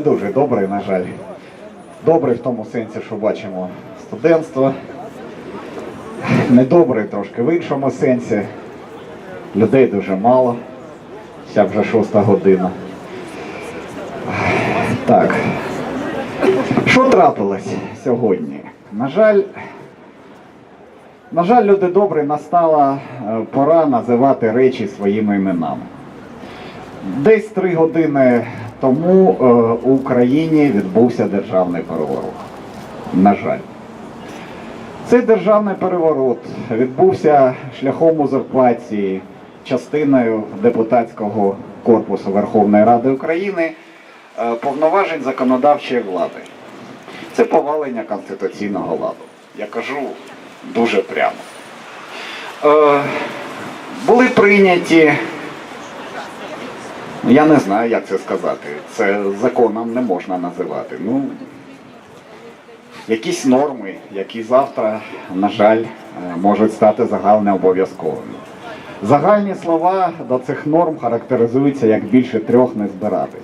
Не дуже добрий, на жаль. Добрий в тому сенсі, що бачимо студентство. Недобрий трошки в іншому сенсі. Людей дуже мало. Ця вже шоста година. Так. Що трапилось сьогодні? На жаль, на жаль, люди добрі, настала е, пора називати речі своїми іменами. Десь три години тому е, у Україні відбувся державний переворот. На жаль. Цей державний переворот відбувся шляхом узурпації частиною депутатського корпусу Верховної Ради України е, повноважень законодавчої влади. Це повалення конституційного ладу. Я кажу дуже прямо. Е, були прийняті я не знаю, як це сказати. Це законом не можна називати. Ну, якісь норми, які завтра, на жаль, е, можуть стати загально обов'язковими. Загальні слова до цих норм характеризуються як більше трьох не збиратись.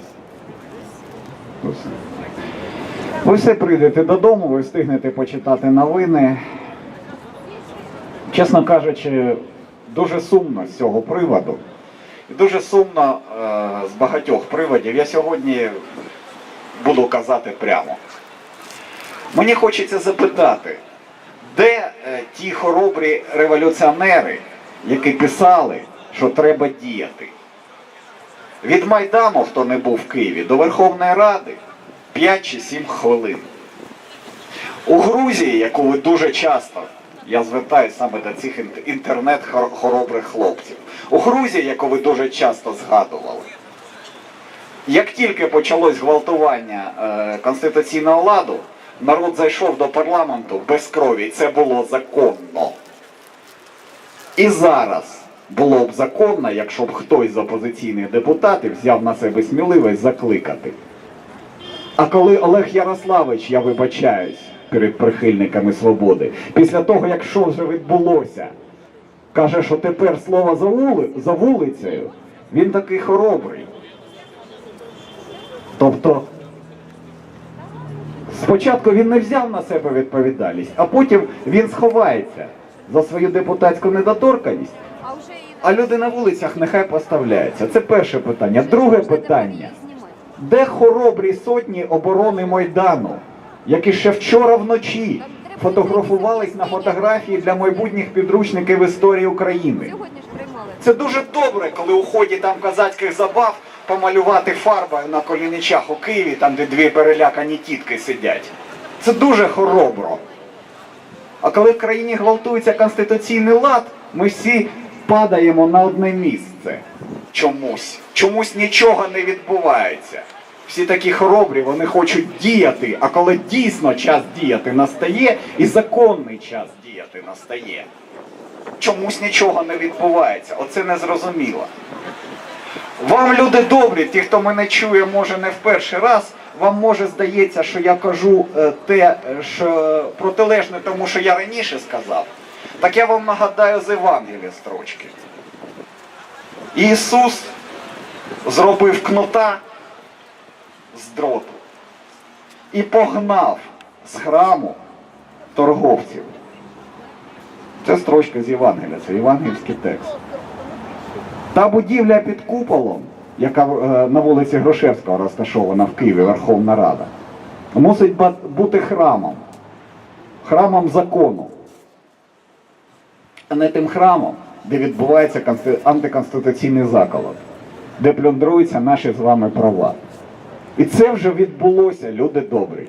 Ви все прийдете додому, ви встигнете почитати новини. Чесно кажучи, дуже сумно з цього приводу. Дуже сумно е, з багатьох приводів. Я сьогодні буду казати прямо. Мені хочеться запитати, де е, ті хоробрі революціонери, які писали, що треба діяти? Від Майдану, хто не був в Києві, до Верховної Ради 5 чи 7 хвилин. У Грузії, яку ви дуже часто, я звертаюся саме до цих інтернет-хоробрих хлопців, у Грузії, яку ви дуже часто згадували, як тільки почалось гвалтування е, конституційного ладу, народ зайшов до парламенту без крові, і це було законно. І зараз було б законно, якщо б хтось з опозиційних депутатів взяв на себе сміливість закликати. А коли Олег Ярославович, я вибачаюсь перед прихильниками свободи, після того, як що вже відбулося, каже, що тепер слово за, вули, за вулицею, він такий хоробрий. Тобто, спочатку він не взяв на себе відповідальність, а потім він сховається за свою депутатську недоторканність, А люди на вулицях нехай поставляються. Це перше питання. Друге питання. Де хоробрі сотні оборони Майдану, які ще вчора вночі фотографувались на фотографії для майбутніх підручників історії України? Це дуже добре, коли у ході там казацьких забав помалювати фарбою на коліничах у Києві, там де дві перелякані тітки сидять. Це дуже хоробро. А коли в країні гвалтується конституційний лад, ми всі падаємо на одне місце. Чомусь. Чомусь нічого не відбувається. Всі такі хоробрі, вони хочуть діяти, а коли дійсно час діяти настає, і законний час діяти настає, чомусь нічого не відбувається. Оце незрозуміло. Вам люди добрі, ті, хто мене чує, може не в перший раз, вам може здається, що я кажу е, те, е, що протилежне тому, що я раніше сказав. Так я вам нагадаю з Євангелія строчки. Ісус зробив кнута з дроту і погнав з храму торговців. Це строчка з Євангелія, це євангельський текст. Та будівля під куполом, яка е, на вулиці Грошевського розташована в Києві, Верховна Рада, мусить бути храмом, храмом закону, а не тим храмом, де відбувається антиконституційний заколот, де плюндруються наші з вами права. І це вже відбулося, люди добрі.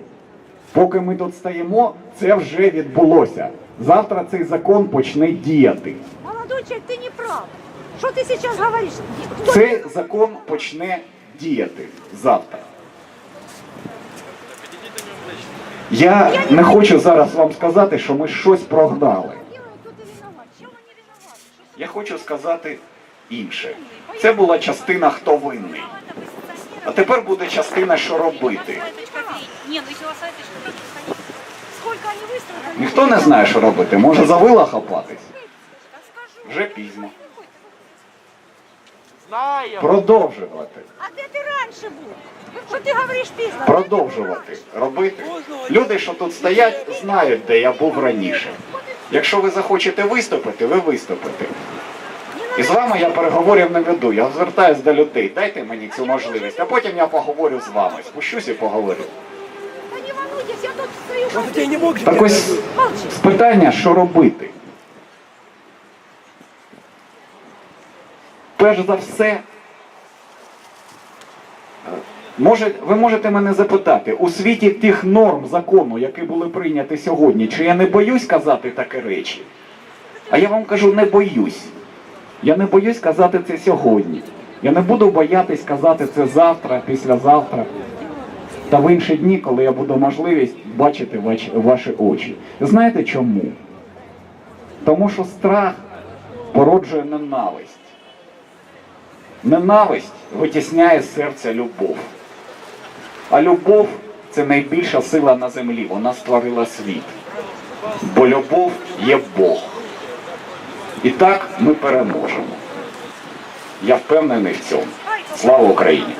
Поки ми тут стоїмо, це вже відбулося. Завтра цей закон почне діяти. Молодой человек, ты не прав. Что ты сейчас говоришь? Кто Цей закон почне діяти завтра. Я не хочу зараз вам сказати, що ми щось прогнали. делает, тот и виноват. Чем они виноваты? Что Я хочу сказати інше. Це була частина хто винний. А тепер буде частина, що робити. Ну? Ніхто не знає, що робити. Може за вила хапатись? Вже пізно. Продовжувати. А де ти раніше був? Что ты говоришь пизно? продовжувати робити. Люди, що тут стоять, знають, де я був раніше. Якщо ви захочете виступити, ви виступите. І з вами я переговорів не веду. Я звертаюсь до людей. Дайте мені цю можливість, а потім я поговорю з вами. Спущусь і поговорю. Так ось питання, що робити. Перш за все, може, ви можете мене запитати, у світі тих норм закону, які були прийняті сьогодні, чи я не боюсь казати такі речі? А я вам кажу, не боюсь. Я не боюсь казати це сьогодні. Я не буду боятись казати це завтра, післязавтра та в інші дні, коли я буду можливість бачити ваші, ваші очі. Знаєте чому? Тому що страх породжує ненависть. Ненависть витісняє з серця любов. А любов це найбільша сила на землі. Вона створила світ. Бо любов є Бог. І так ми переможемо. Я впевнений в цьому. Слава Україні!